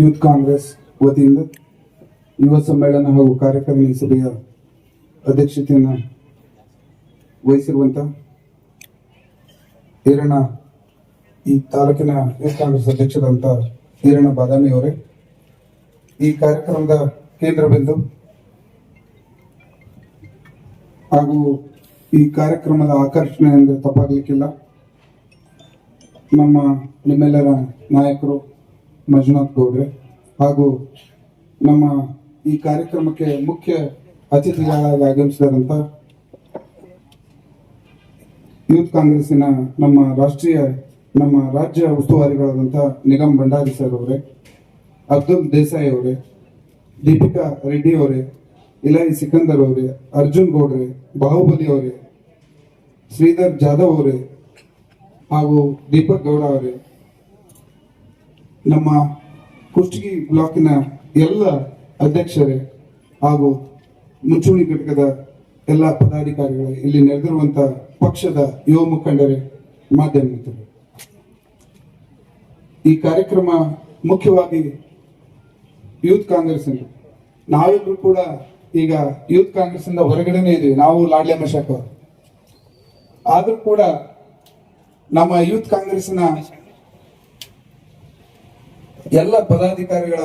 Youth Congress ವತಿಯಿಂದ ಯುವ ಸಮ್ಮೇಳನ ಹಾಗೂ ಕಾರ್ಯಕಾರಿಣಿ ಸಭೆಯ ಅಧ್ಯಕ್ಷತೆಯನ್ನು ವಹಿಸಿರುವಂತ ಈರಣ್ಣ, ಈ ತಾಲೂಕಿನ ಯೂತ್ ಕಾಂಗ್ರೆಸ್ ಅಧ್ಯಕ್ಷರಂತ ಈರಣ್ಣ ಬಾದಾಮಿ ಅವರೇ, ಈ ಕಾರ್ಯಕ್ರಮದ ಕೇಂದ್ರ ಬಿಂದು ಹಾಗೂ ಈ ಕಾರ್ಯಕ್ರಮದ ಆಕರ್ಷಣೆ ಎಂದು ತಪ್ಪಾಗಲಿಕ್ಕಿಲ್ಲ. ನಮ್ಮ ನಿಮ್ಮೆಲ್ಲರ ನಾಯಕರು ಮಂಜುನಾಥ್ ಗೌಡ್ರೆ. ಹಾಗೂ ನಮ್ಮ ಈ ಕಾರ್ಯಕ್ರಮಕ್ಕೆ ಮುಖ್ಯ ಅತಿಥಿಗಳಾಗಿ ಆಗಮಿಸಿದಂತ ಯೂತ್ ಕಾಂಗ್ರೆಸ್ಸಿನ ನಮ್ಮ ರಾಷ್ಟ್ರೀಯ, ನಮ್ಮ ರಾಜ್ಯ ಉಸ್ತುವಾರಿಗಳಾದಂಥ ನಿಗಮ್ ಭಂಡಾರಿ ಸರ್ ಅವರೇ, ಅಬ್ದುಲ್ ದೇಸಾಯಿ ಅವರೇ, ದೀಪಿಕಾ ರೆಡ್ಡಿ ಅವರೇ, ಇಲಾಯಿ ಸಿಕಂದರ್ ಅವರೇ, ಅರ್ಜುನ್ ಗೌಡ್ರೆ, ಬಾಹುಬಲಿ ಅವರೇ, ಶ್ರೀಧರ್ ಜಾಧವ್ ಅವರೇ ಹಾಗೂ ದೀಪಕ್ ಗೌಡ ಅವರೇ. ನಮ್ಮ ಕುಷ್ಟಗಿ ಬ್ಲಾಕಿನ ಎಲ್ಲ ಅಧ್ಯಕ್ಷರೇ ಹಾಗೂ ಮುಂಚೂಣಿ ಘಟಕದ ಎಲ್ಲ ಪದಾಧಿಕಾರಿಗಳೇ ಇಲ್ಲಿ ನೆರೆದಿರುವಂತ ಪಕ್ಷದ ಯುವ ಮುಖಂಡರೇ ಮಾಧ್ಯಮ ಮಿತ್ರರೇ ಈ ಕಾರ್ಯಕ್ರಮ ಮುಖ್ಯವಾಗಿ ಯೂತ್ ಕಾಂಗ್ರೆಸ್ ನಾವೆಲ್ಲರೂ ಕೂಡ ಈಗ ಯೂತ್ ಕಾಂಗ್ರೆಸ್ ಇಂದ ಹೊರಗಡೆನೆ ಇದೀವಿ. ನಾವು ಲಾಡ್ಲೆ ಮಶಾಕ್ ಆದ್ರೂ ಕೂಡ ನಮ್ಮ ಯೂತ್ ಕಾಂಗ್ರೆಸ್ನ ಎಲ್ಲ ಪದಾಧಿಕಾರಿಗಳ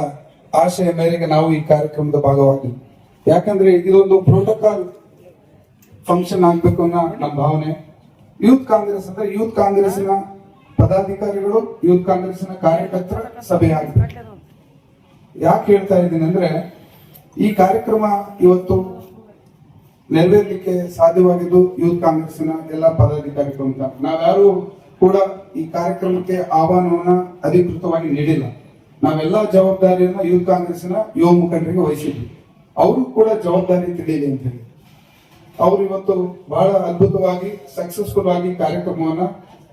ಆಶಯ ಮೇರೆಗೆ ನಾವು ಈ ಕಾರ್ಯಕ್ರಮದ ಭಾಗವಾಗಿ. ಯಾಕಂದ್ರೆ ಇದೊಂದು ಪ್ರೋಟೋಕಾಲ್ ಫಂಕ್ಷನ್ ಆಗ್ಬೇಕು ಅನ್ನೋ ನಮ್ಮ ಭಾವನೆ. ಯೂತ್ ಕಾಂಗ್ರೆಸ್ ಅಂದ್ರೆ ಯೂತ್ ಕಾಂಗ್ರೆಸ್ನ ಪದಾಧಿಕಾರಿಗಳು ಯೂತ್ ಕಾಂಗ್ರೆಸ್ನ ಕಾರ್ಯಕರ್ತರ ಸಭೆ ಆಗಿದೆ ಯಾಕೆ ಹೇಳ್ತಾ ಇದ್ದೀನಿ ಅಂದ್ರೆ, ಈ ಕಾರ್ಯಕ್ರಮ ಇವತ್ತು ನೆರವೇರ್ಲಿಕ್ಕೆ ಸಾಧ್ಯವಾಗಿದ್ದು ಯೂತ್ ಕಾಂಗ್ರೆಸ್ನ ಎಲ್ಲ ಪದಾಧಿಕಾರಿಗಳು ಅಂತ. ನಾವ್ಯಾರು ಕೂಡ ಈ ಕಾರ್ಯಕ್ರಮಕ್ಕೆ ಆಹ್ವಾನವನ್ನ ಅಧಿಕೃತವಾಗಿ ನೀಡಿಲ್ಲ. ನಾವೆಲ್ಲ ಜವಾಬ್ದಾರಿಯನ್ನ ಯುವ ಕಾಂಗ್ರೆಸ್ನ ಯುವ ಮುಖಂಡರಿಗೆ ವಹಿಸಿದ್ವಿ. ಅವ್ರಿಗೂ ಕೂಡ ಜವಾಬ್ದಾರಿ ತಿಳಿಯಲಿ ಅಂತ ಹೇಳಿ. ಅವರು ಇವತ್ತು ಬಹಳ ಅದ್ಭುತವಾಗಿ ಸಕ್ಸಸ್ಫುಲ್ ಆಗಿ ಕಾರ್ಯಕ್ರಮವನ್ನ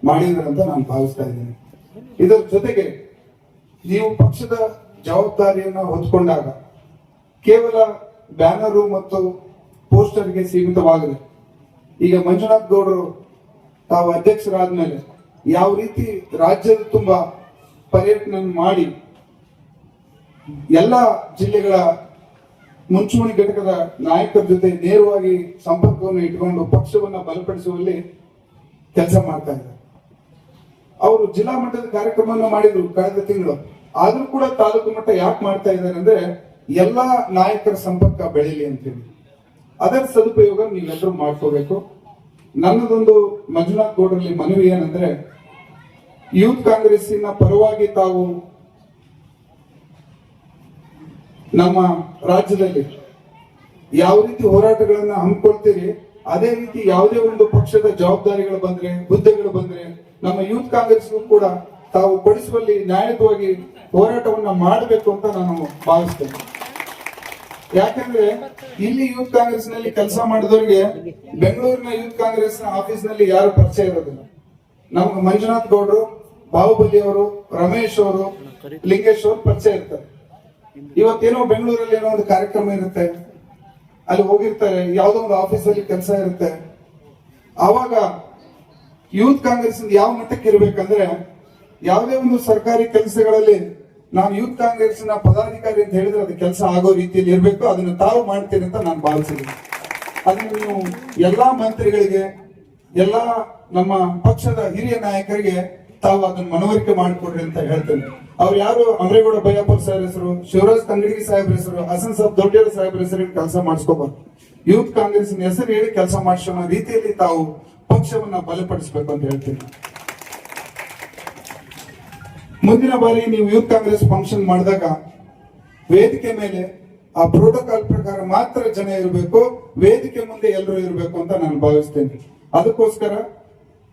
ಮಾಡಿದ್ರು ಅಂತ ನಾನು ಭಾವಿಸ್ತಾ ಇದ್ದೇನೆ. ಇದರ ಜೊತೆಗೆ ನೀವು ಪಕ್ಷದ ಜವಾಬ್ದಾರಿಯನ್ನ ಹೊತ್ಕೊಂಡಾಗ ಕೇವಲ ಬ್ಯಾನರು ಮತ್ತು ಪೋಸ್ಟರ್ಗೆ ಸೀಮಿತವಾಗದೆ, ಈಗ ಮಂಜುನಾಥ್ ಗೌಡರು ತಾವು ಅಧ್ಯಕ್ಷರಾದ್ಮೇಲೆ ಯಾವ ರೀತಿ ರಾಜ್ಯದ ತುಂಬಾ ಪರ್ಯಟನೆ ಮಾಡಿ ಎಲ್ಲ ಜಿಲ್ಲೆಗಳ ಮುಂಚೂಣಿ ಘಟಕದ ನಾಯಕರ ಜೊತೆ ನೇರವಾಗಿ ಸಂಪರ್ಕವನ್ನು ಇಟ್ಕೊಂಡು ಪಕ್ಷವನ್ನ ಬಲಪಡಿಸುವಲ್ಲಿ ಕೆಲಸ ಮಾಡ್ತಾ ಇದ್ದಾರೆ. ಅವರು ಜಿಲ್ಲಾ ಮಟ್ಟದ ಕಾರ್ಯಕ್ರಮವನ್ನು ಮಾಡಿದ್ರು ಕಳೆದ ತಿಂಗಳು. ಆದ್ರೂ ಕೂಡ ತಾಲೂಕು ಮಟ್ಟ ಯಾಕೆ ಮಾಡ್ತಾ ಇದ್ದಾರೆ ಅಂದ್ರೆ ಎಲ್ಲಾ ನಾಯಕರ ಸಂಪರ್ಕ ಬೆಳೀಲಿ ಅಂತೇಳಿ. ಅದರ ಸದುಪಯೋಗ ನೀವೆಲ್ಲರೂ ಮಾಡ್ಕೋಬೇಕು. ನನ್ನದೊಂದು ಮಂಜುನಾಥ್ ಗೌಡರಲ್ಲಿ ಮನವಿ ಏನಂದ್ರೆ, ಯೂತ್ ಕಾಂಗ್ರೆಸ್ಸಿನ ಪರವಾಗಿ ತಾವು ನಮ್ಮ ರಾಜ್ಯದಲ್ಲಿ ಯಾವ ರೀತಿ ಹೋರಾಟಗಳನ್ನ ಹಮ್ಮಿಕೊಳ್ತೀರಿ, ಅದೇ ರೀತಿ ಯಾವುದೇ ಒಂದು ಪಕ್ಷದ ಜವಾಬ್ದಾರಿಗಳು ಬಂದ್ರೆ, ಹುದ್ದೆಗಳು ಬಂದ್ರೆ, ನಮ್ಮ ಯೂತ್ ಕಾಂಗ್ರೆಸ್ ಕೂಡ ತಾವು ಪಡಿಸುವಲ್ಲಿ ನ್ಯಾಯಯುತವಾಗಿ ಹೋರಾಟವನ್ನ ಮಾಡಬೇಕು ಅಂತ ನಾನು ಭಾವಿಸ್ತೇನೆ. ಯಾಕಂದ್ರೆ ಇಲ್ಲಿ ಯೂತ್ ಕಾಂಗ್ರೆಸ್ನಲ್ಲಿ ಕೆಲಸ ಮಾಡಿದವರಿಗೆ ಬೆಂಗಳೂರಿನ ಯೂತ್ ಕಾಂಗ್ರೆಸ್ ಆಫೀಸ್ನಲ್ಲಿ ಯಾರು ಪರಿಚಯ ಇರೋದಿಲ್ಲ. ನಮ್ಗೆ ಮಂಜುನಾಥ್ ಗೌಡ್ರು, ಬಾಹುಬಲಿ ಅವರು, ರಮೇಶ್ ಅವರು, ಲಿಂಗೇಶ್ ಅವರು ಪರಿಚಯ ಇರ್ತಾರೆ. ಇವತ್ತೇನೋ ಬೆಂಗಳೂರಲ್ಲಿ ಏನೋ ಒಂದು ಕಾರ್ಯಕ್ರಮ ಇರುತ್ತೆ. ಅಲ್ಲಿ ಹೋಗಿರ್ತಾರೆ ಯಾವುದೋ ಒಂದು ಆಫೀಸ್ ಅಲ್ಲಿ ಕೆಲಸ ಇರುತ್ತೆ. ಆವಾಗ ಯೂತ್ ಕಾಂಗ್ರೆಸ್ ಯಾವ ಮಟ್ಟಕ್ಕೆ ಇರ್ಬೇಕಂದ್ರೆ ಯಾವುದೇ ಒಂದು ಸರ್ಕಾರಿ ಕೆಲಸಗಳಲ್ಲಿ ನಾನು ಯೂತ್ ಕಾಂಗ್ರೆಸ್ನ ಪದಾಧಿಕಾರಿ ಅಂತ ಹೇಳಿದ್ರೆ ಅದು ಕೆಲಸ ಆಗೋ ರೀತಿಯಲ್ಲಿ ಇರಬೇಕು. ಅದನ್ನು ತಾವು ಮಾಡ್ತೇನೆ ಅಂತ ನಾನು ಭಾವಿಸಿದ್ದೀನಿ. ಅದನ್ನು ನೀವು ಎಲ್ಲಾ ಮಂತ್ರಿಗಳಿಗೆ, ಎಲ್ಲಾ ನಮ್ಮ ಪಕ್ಷದ ಹಿರಿಯ ನಾಯಕರಿಗೆ ತಾವು ಅದನ್ನು ಮನವರಿಕೆ ಮಾಡಿಕೊಡ್ರಿ ಅಂತ ಹೇಳ್ತೇನೆ. ಅವ್ರು ಯಾರು ಅಮರೇಗೌಡ ಬಯ್ಯಪ್ಪರ್ ಸಾಹೇಬ್ ಹೆಸರು, ಶಿವರಾಜ್ ತಂಗಡಿಗೆ ಸಾಹೇಬ್ರ ಹೆಸರು, ಹಸನ್ ಸಾಬ್ ದೊಡ್ಡ ಸಾಹೇಬ್ರ ಹೆಸರು ಕೆಲಸ ಮಾಡಿಸ್ಕೋಬಾರ್ದು. ಯೂತ್ ಕಾಂಗ್ರೆಸ್ ಹೆಸರು ಹೇಳಿ ಕೆಲಸ ಮಾಡಿಸೋ ರೀತಿಯಲ್ಲಿ ತಾವು ಪಕ್ಷವನ್ನ ಬಲಪಡಿಸಬೇಕು ಅಂತ ಹೇಳ್ತೀನಿ. ಮುಂದಿನ ಬಾರಿ ನೀವು ಯೂತ್ ಕಾಂಗ್ರೆಸ್ ಫಂಕ್ಷನ್ ಮಾಡಿದಾಗ ವೇದಿಕೆ ಮೇಲೆ ಆ ಪ್ರೋಟೋಕಾಲ್ ಪ್ರಕಾರ ಮಾತ್ರ ಜನ ಇರಬೇಕು, ವೇದಿಕೆ ಮುಂದೆ ಎಲ್ಲರೂ ಇರಬೇಕು ಅಂತ ನಾನು ಭಾವಿಸ್ತೇನೆ. ಅದಕ್ಕೋಸ್ಕರ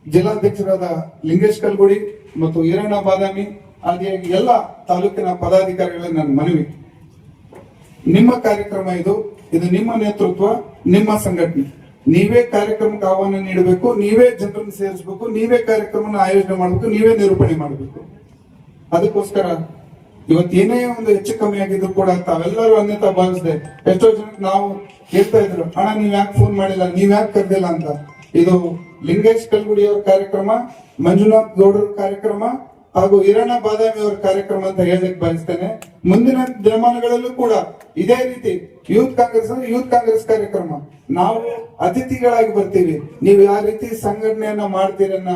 ಜಿಲ್ಲಾಧ್ಯಕ್ಷರಾದ ಲಿಂಗೇಶ್ ಕಲ್ಗುಡಿ ಮತ್ತು ಈರಣ್ಣ ಬಾದಾಮಿ ಆದಿಯಾಗಿ ಎಲ್ಲ ತಾಲೂಕಿನ ಪದಾಧಿಕಾರಿಗಳ ನನ್ನ ಮನವಿ. ನಿಮ್ಮ ಕಾರ್ಯಕ್ರಮ ಇದು ಇದು ನಿಮ್ಮ ನೇತೃತ್ವ, ನಿಮ್ಮ ಸಂಘಟನೆ. ನೀವೇ ಕಾರ್ಯಕ್ರಮಕ್ಕೆ ಆಹ್ವಾನ ನೀಡಬೇಕು, ನೀವೇ ಜನರನ್ನು ಸೇರಿಸಬೇಕು, ನೀವೇ ಕಾರ್ಯಕ್ರಮನ ಆಯೋಜನೆ ಮಾಡಬೇಕು, ನೀವೇ ನಿರೂಪಣೆ ಮಾಡಬೇಕು. ಅದಕ್ಕೋಸ್ಕರ ಇವತ್ತು ಏನೇ ಒಂದು ಹೆಚ್ಚು ಕಮ್ಮಿ ಆಗಿದ್ರು ಕೂಡ ತಾವೆಲ್ಲರೂ ಅನ್ಯತಾ ಭಾವಿಸಿದೆ, ಎಷ್ಟೋ ಜನ ನಾವು ಹೇಳ್ತಾ ಇದ್ರು, ಅಣ್ಣ, ನೀವ್ ಯಾಕೆ ಫೋನ್ ಮಾಡಿಲ್ಲ, ನೀವ್ ಯಾಕೆ ಕರೆದಿಲ್ಲ? ಅಂತ. ಇದು ಲಿಂಗೇಶ್ ಕಲ್ಗುಡಿ ಅವ್ರ ಕಾರ್ಯಕ್ರಮ, ಮಂಜುನಾಥ್ ಗೌಡರ ಕಾರ್ಯಕ್ರಮ ಹಾಗೂ ಹಿರಣ್ಣ ಬಾದಾಮಿ ಅವರ ಕಾರ್ಯಕ್ರಮ ಅಂತ ಹೇಳಕ್ ಬಯಸ್ತೇನೆ. ಮುಂದಿನ ದಿನಮಾನಗಳಲ್ಲೂ ಕೂಡ ಇದೇ ರೀತಿ ಯೂತ್ ಕಾಂಗ್ರೆಸ್ ಅಂದ್ರೆ ಯೂತ್ ಕಾಂಗ್ರೆಸ್ ಕಾರ್ಯಕ್ರಮ. ನಾವು ಅತಿಥಿಗಳಾಗಿ ಬರ್ತೀವಿ. ನೀವು ಯಾವ ರೀತಿ ಸಂಘಟನೆಯನ್ನ ಮಾಡ್ತೀರನ್ನ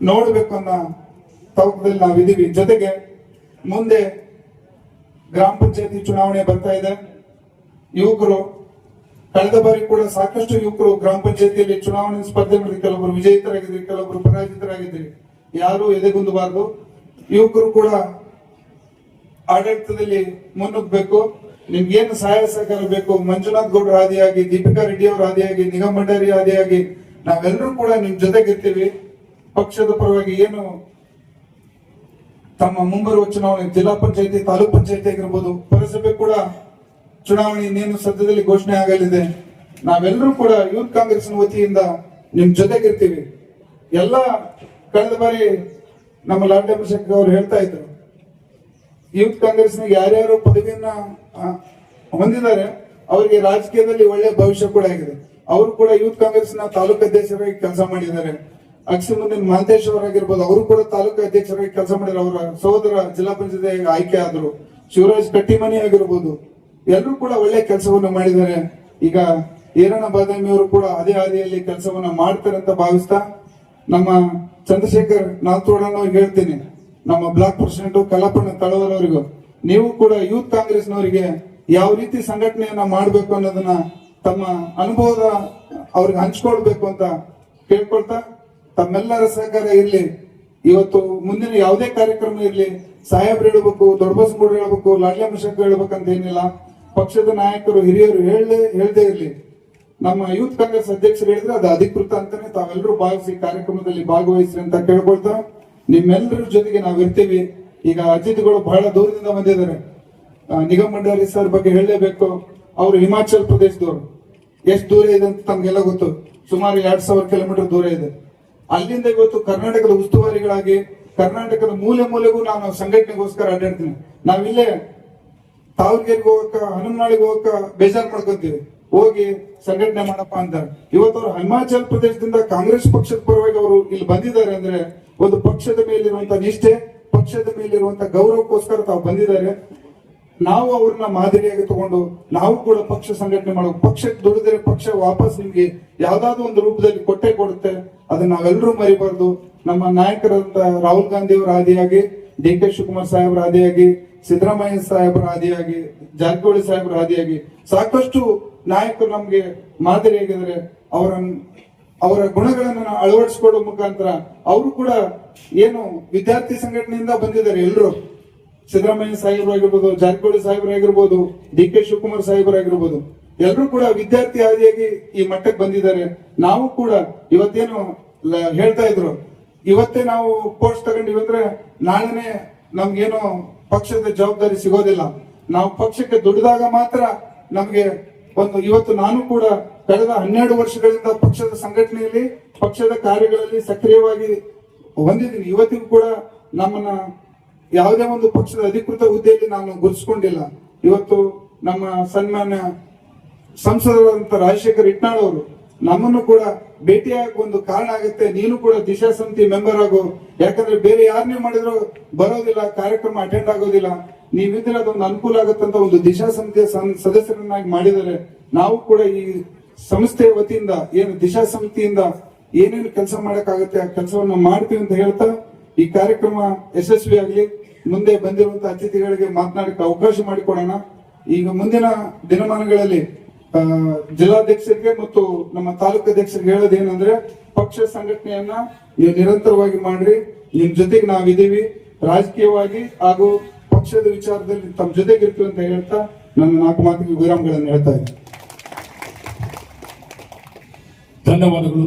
ನೋಡ್ಬೇಕು ಅನ್ನೋ ತವಕದಲ್ಲಿ ನಾವಿದ್ದೀವಿ. ಜೊತೆಗೆ ಮುಂದೆ ಗ್ರಾಮ ಪಂಚಾಯತಿ ಚುನಾವಣೆ ಬರ್ತಾ ಇದೆ. ಯುವಕರು ಕಳೆದ ಬಾರಿ ಕೂಡ ಸಾಕಷ್ಟು ಯುವಕರು ಗ್ರಾಮ ಪಂಚಾಯತಿಯಲ್ಲಿ ಚುನಾವಣೆ ಸ್ಪರ್ಧೆ ಮಾಡಿದ್ರು ಕೆಲವೊಬ್ರು ವಿಜೇತರಾಗಿದ್ರಿ, ಕೆಲವೊಬ್ರು ಪರಾಜಿತರಾಗಿದ್ರಿ. ಯಾರು ಎದೆಗುಂದಬಾರದು ಯುವಕರು ಕೂಡ ಆಡಳಿತದಲ್ಲಿ ಮುನ್ನುಗ್ಬೇಕು ನಿಮ್ಗೇನು ಸಹಾಯ ಸಹಕಾರ ಬೇಕು? ಮಂಜುನಾಥ್ ಗೌಡರ ಆದಿಯಾಗಿ ದೀಪಿಕಾ ರೆಡ್ಡಿ ಅವರ ಆದಿಯಾಗಿ ನಿಗಮ್ ಭಂಡಾರಿ ಆದಿಯಾಗಿ ನಾವೆಲ್ಲರೂ ಕೂಡ ನಿಮ್ ಜೊತೆಗಿರ್ತೀವಿ ಪಕ್ಷದ ಪರವಾಗಿ ಏನು ತಮ್ಮ ಮುಂಬರುವ ಚುನಾವಣೆ ಜಿಲ್ಲಾ ಪಂಚಾಯತಿ, ತಾಲೂಕ್ ಪಂಚಾಯತಿ ಆಗಿರ್ಬೋದು, ಪುರಸಭೆ ಕೂಡ ಚುನಾವಣೆ ಇನ್ನೇನು ಸದ್ಯದಲ್ಲಿ ಘೋಷಣೆ ಆಗಲಿದೆ. ನಾವೆಲ್ಲರೂ ಕೂಡ ಯೂತ್ ಕಾಂಗ್ರೆಸ್ ವತಿಯಿಂದ ನಿಮ್ ಜೊತೆಗಿರ್ತೀವಿ ಎಲ್ಲ ಕಳೆದ ಬಾರಿ ನಮ್ಮ ಲಾಲ್ ಶೆಟ್ಟಿ ಅವರು ಹೇಳ್ತಾ ಇದ್ರು ಯೂತ್ ಕಾಂಗ್ರೆಸ್ ಯಾರ್ಯಾರು ಪದವಿಯನ್ನ ಹೊಂದಿದ್ದಾರೆ, ಅವರಿಗೆ ರಾಜಕೀಯದಲ್ಲಿ ಒಳ್ಳೆ ಭವಿಷ್ಯ ಕೂಡ ಆಗಿದೆ. ಅವರು ಕೂಡ ಯೂತ್ ಕಾಂಗ್ರೆಸ್ನ ತಾಲೂಕು ಅಧ್ಯಕ್ಷರಾಗಿ ಕೆಲಸ ಮಾಡಿದ್ದಾರೆ. ಅಕ್ಷಿ ಮುಂದಿನ ಮಹಂತೇಶ್ ಅವರಾಗಿರ್ಬೋದು, ಅವರು ಕೂಡ ತಾಲೂಕು ಅಧ್ಯಕ್ಷರಾಗಿ ಕೆಲಸ ಮಾಡಿದ್ರು ಅವರ ಸಹೋದರ ಜಿಲ್ಲಾ ಪಂಚಾಯತ್ ಆಯ್ಕೆ ಆದ್ರು. ಶಿವರಾಜ್ ಕಟ್ಟಿಮನಿ ಆಗಿರ್ಬೋದು, ಎಲ್ಲರೂ ಕೂಡ ಒಳ್ಳೆ ಕೆಲಸವನ್ನು ಮಾಡಿದ್ದಾರೆ. ಈಗ ಈರಣ್ಣ ಬಾದಾಮಿ ಅವರು ಕೂಡ ಅದೇ ಹಾದಿಯಲ್ಲಿ ಕೆಲಸವನ್ನು ಮಾಡ್ತಾರೆ ಅಂತ ಭಾವಿಸ್ತಾ ನಮ್ಮ ಚಂದ್ರಶೇಖರ್ ನಾಲ್ತೋಡನವ್ರಿಗೆ ಹೇಳ್ತೀನಿ, ನಮ್ಮ ಬ್ಲಾಕ್ ಪ್ರೆಸಿಡೆಂಟ್ ಕಲ್ಲಪ್ಪಣ್ಣ ತಳವರವರಿಗೂ, ನೀವು ಕೂಡ ಯೂತ್ ಕಾಂಗ್ರೆಸ್ನವರಿಗೆ ಯಾವ ರೀತಿ ಸಂಘಟನೆಯನ್ನ ಮಾಡಬೇಕು ಅನ್ನೋದನ್ನ ತಮ್ಮ ಅನುಭವದ ಅವ್ರಿಗೆ ಹಂಚ್ಕೊಳ್ಬೇಕು ಅಂತ ಕೇಳ್ಕೊಳ್ತಾ, ತಮ್ಮೆಲ್ಲರ ಸಹಕಾರ ಇರಲಿ. ಇವತ್ತು ಮುಂದಿನ ಯಾವುದೇ ಕಾರ್ಯಕ್ರಮ ಇರಲಿ, ಸಾಹೇಬ್ರು ಹೇಳ್ಬೇಕು ದೊಡ್ಡಬಸಗೌಡರು ಹೇಳ್ಬೇಕು ಲಾಡ್ಲಮ್ಮ ಶಂಕರ್ ಹೇಳ್ಬೇಕಂತ ಏನಿಲ್ಲ. ಪಕ್ಷದ ನಾಯಕರು, ಹಿರಿಯರು ಹೇಳದೆ ಹೇಳ್ದೇ ಇರ್ಲಿ. ನಮ್ಮ ಯೂತ್ ಕಾಂಗ್ರೆಸ್ ಅಧ್ಯಕ್ಷರು ಹೇಳಿದ್ರೆ ಅದು ಅಧಿಕೃತ ಅಂತಾನೆ ತಾವೆಲ್ಲರೂ ಭಾಗವಹಿಸಿ ಕಾರ್ಯಕ್ರಮದಲ್ಲಿ ಭಾಗವಹಿಸಿ ಅಂತ ಕೇಳ್ಕೊಳ್ತಾ ನಿಮ್ಮೆಲ್ಲರ ಜೊತೆಗೆ ನಾವು ಇರ್ತೀವಿ. ಈಗ ಅತಿಥಿಗಳು ಬಹಳ ದೂರದಿಂದ ಬಂದಿದ್ದಾರೆ. ನಿಗಮ ಭಂಡಾರಿ ಸರ್ ಬಗ್ಗೆ ಹೇಳಲೇಬೇಕು. ಅವರು ಹಿಮಾಚಲ್ ಪ್ರದೇಶದವರು. ಎಷ್ಟು ದೂರ ಇದೆ ಅಂತ ತಮ್ಗೆಲ್ಲ ಗೊತ್ತು. ಸುಮಾರು ಎರಡ್ ಸಾವಿರ ಕಿಲೋಮೀಟರ್ ದೂರ ಇದೆ. ಅಲ್ಲಿಂದ ಇವತ್ತು ಕರ್ನಾಟಕದ ಉಸ್ತುವಾರಿಗಳಾಗಿ ಕರ್ನಾಟಕದ ಮೂಲೆ ಮೂಲೆಗೂ ನಾನು ಸಂಘಟನೆಗೋಸ್ಕರ ಅಡ್ಡಾಡ್ತೀನಿ. ನಾವಿಲ್ಲೇ ತಾವರ್ಗೇರಿಗೆ ಹೋಗಕ್ಕ ಹನುಮನಾಳಿಗೆ ಹೋಗಕ್ಕ ಬೇಜಾರು ಮಾಡ್ಕೊಂತೀವಿ. ಹೋಗಿ ಸಂಘಟನೆ ಮಾಡಪ್ಪ ಅಂತ. ಇವತ್ತು ಅವರು ಹಿಮಾಚಲ್ ಪ್ರದೇಶದಿಂದ ಕಾಂಗ್ರೆಸ್ ಪಕ್ಷದ ಪರವಾಗಿ ಅವರು ಇಲ್ಲಿ ಬಂದಿದ್ದಾರೆ ಅಂದ್ರೆ ಒಂದು ಪಕ್ಷದ ಮೇಲಿರುವಂತ ನಿಷ್ಠೆ, ಪಕ್ಷದ ಮೇಲಿರುವಂತ ಗೌರವಕ್ಕೋಸ್ಕರ ತಾವು ಬಂದಿದ್ದಾರೆ. ನಾವು ಅವ್ರನ್ನ ಮಾದರಿಯಾಗಿ ತಗೊಂಡು ನಾವು ಕೂಡ ಪಕ್ಷ ಸಂಘಟನೆ ಮಾಡಬೇಕು ಪಕ್ಷಕ್ಕೆ ದುಡಿದ್ರೆ ಪಕ್ಷ ವಾಪಸ್ ನಿಮ್ಗೆ ಯಾವ್ದಾದ್ರು ಒಂದು ರೂಪದಲ್ಲಿ ಕೊಟ್ಟೆ ಕೊಡುತ್ತೆ. ಅದನ್ನ ನಾವೆಲ್ಲರೂ ಮರಿಬಾರ್ದು. ನಮ್ಮ ನಾಯಕರಂತ ರಾಹುಲ್ ಗಾಂಧಿ ಅವರ ಆದಿಯಾಗಿ, ಡಿ ಕೆ ಶಿವಕುಮಾರ್ ಸಾಹೇಬರ ಆದಿಯಾಗಿ, ಸಿದ್ದರಾಮಯ್ಯ ಸಾಹೇಬರ ಆದಿಯಾಗಿ, ಜಾರಕಿಹೊಳಿ ಸಾಹೇಬರ ಆದಿಯಾಗಿ ಸಾಕಷ್ಟು ನಾಯಕರು ನಮ್ಗೆ ಮಾದರಿಯಾಗಿದ್ದಾರೆ ಅವರ ಅವರ ಗುಣಗಳನ್ನು ಅಳವಡಿಸಿಕೊಳ್ಳುವ ಮುಖಾಂತರ ಅವರು ಕೂಡ ಏನು ವಿದ್ಯಾರ್ಥಿ ಸಂಘಟನೆಯಿಂದ ಬಂದಿದ್ದಾರೆ ಎಲ್ಲರೂ ಸಿದ್ದರಾಮಯ್ಯ ಸಾಹೇಬರು ಆಗಿರ್ಬೋದು, ಜಾರಕಿಹೊಳಿ ಸಾಹೇಬರು ಆಗಿರ್ಬೋದು ಡಿ ಕೆ ಶಿವಕುಮಾರ್ ಸಾಹೇಬರು ಆಗಿರ್ಬೋದು ಎಲ್ಲರೂ ಕೂಡ ವಿದ್ಯಾರ್ಥಿ ಆದಿಯಾಗಿ ಈ ಮಟ್ಟಕ್ಕೆ ಬಂದಿದ್ದಾರೆ. ನಾವು ಕೂಡ ಇವತ್ತೇನು ಹೇಳ್ತಾ ಇದ್ರು. ಇವತ್ತೇ ನಾವು ಕೋರ್ಸ್ ತಗೊಂಡಿವಿ ಅಂದ್ರೆ ನಾಳೆನೆ ನಮ್ಗೇನು ಪಕ್ಷದ ಜವಾಬ್ದಾರಿ ಸಿಗೋದಿಲ್ಲ. ನಾವು ಪಕ್ಷಕ್ಕೆ ದುಡಿದಾಗ ಮಾತ್ರ ನಮ್ಗೆ ಒಂದು ಇವತ್ತು ನಾನು ಕೂಡ ಕಳೆದ ಹನ್ನೆರಡು ವರ್ಷಗಳಿಂದ ಪಕ್ಷದ ಸಂಘಟನೆಯಲ್ಲಿ, ಪಕ್ಷದ ಕಾರ್ಯಗಳಲ್ಲಿ ಸಕ್ರಿಯವಾಗಿ ಹೊಂದಿದ್ದೀನಿ. ಇವತ್ತಿಗೂ ಕೂಡ ನಮ್ಮನ್ನ ಯಾವುದೇ ಒಂದು ಪಕ್ಷದ ಅಧಿಕೃತ ಹುದ್ದೆಯಲ್ಲಿ ನಾನು ಗುರುಸ್ಕೊಂಡಿಲ್ಲ ಇವತ್ತು ನಮ್ಮ ಸನ್ಮಾನ್ಯ ಸಂಸದರಾದಂತ ರಾಜಶೇಖರ್ ಇಟ್ನಾಳ್ ಅವರು ನಮ್ಮನ್ನು ಕೂಡ ಭೇಟಿಯಾಗ ಒಂದು ಕಾರಣ ಆಗುತ್ತೆ. ನೀನು ಕೂಡ ದಿಶಾ ಸಮಿತಿ ಮೆಂಬರ್ ಆಗು. ಯಾಕಂದ್ರೆ ಬೇರೆ ಯಾರನ್ನೇ ಮಾಡಿದ್ರು ಬರೋದಿಲ್ಲ, ಕಾರ್ಯಕ್ರಮ ಅಟೆಂಡ್ ಆಗೋದಿಲ್ಲ. ನೀವಿದ್ರೆ ಅದೊಂದು ಅನುಕೂಲ ಆಗುತ್ತಂತ ಒಂದು ದಿಶಾ ಸಮಿತಿಯ ಸದಸ್ಯರನ್ನಾಗಿ ಮಾಡಿದರೆ ನಾವು ಕೂಡ ಈ ಸಂಸ್ಥೆಯ ವತಿಯಿಂದ, ಏನು ದಿಶಾ ಸಮಿತಿಯಿಂದ ಏನೇನು ಕೆಲಸ ಮಾಡಕ್ಕಾಗುತ್ತೆ ಆ ಕೆಲಸವನ್ನ ಮಾಡ್ತೀವಿ ಅಂತ ಹೇಳ್ತಾ, ಈ ಕಾರ್ಯಕ್ರಮ ಯಶಸ್ವಿ ಆಗಲಿ. ಮುಂದೆ ಬಂದಿರುವಂತಹ ಅತಿಥಿಗಳಿಗೆ ಮಾತನಾಡಕ್ಕೆ ಅವಕಾಶ ಮಾಡಿಕೊಡೋಣ. ಈಗ ಮುಂದಿನ ದಿನಮಾನಗಳಲ್ಲಿ ಜಿಲ್ಲಾಧ್ಯಕ್ಷರಿಗೆ ಮತ್ತು ನಮ್ಮ ತಾಲೂಕು ಅಧ್ಯಕ್ಷರಿಗೆ ಹೇಳೋದೇನಂದ್ರೆ ಪಕ್ಷ ಸಂಘಟನೆಯನ್ನ ನೀವು ನಿರಂತರವಾಗಿ ಮಾಡ್ರಿ, ನಿಮ್ ಜೊತೆಗೆ ನಾವಿದ್ದೀವಿ ರಾಜಕೀಯವಾಗಿ ಹಾಗೂ ಪಕ್ಷದ ವಿಚಾರದಲ್ಲಿ ತಮ್ಮ ಜೊತೆಗೆ ಇರ್ತೀವಿ ಅಂತ ಹೇಳ್ತಾ ನನ್ನ ನಾಲ್ಕು ಮಾತಿಗೆ ವಿರಾಮಗಳನ್ನು ಹೇಳ್ತಾ ಇದ್ದೀನಿ. ಧನ್ಯವಾದಗಳು.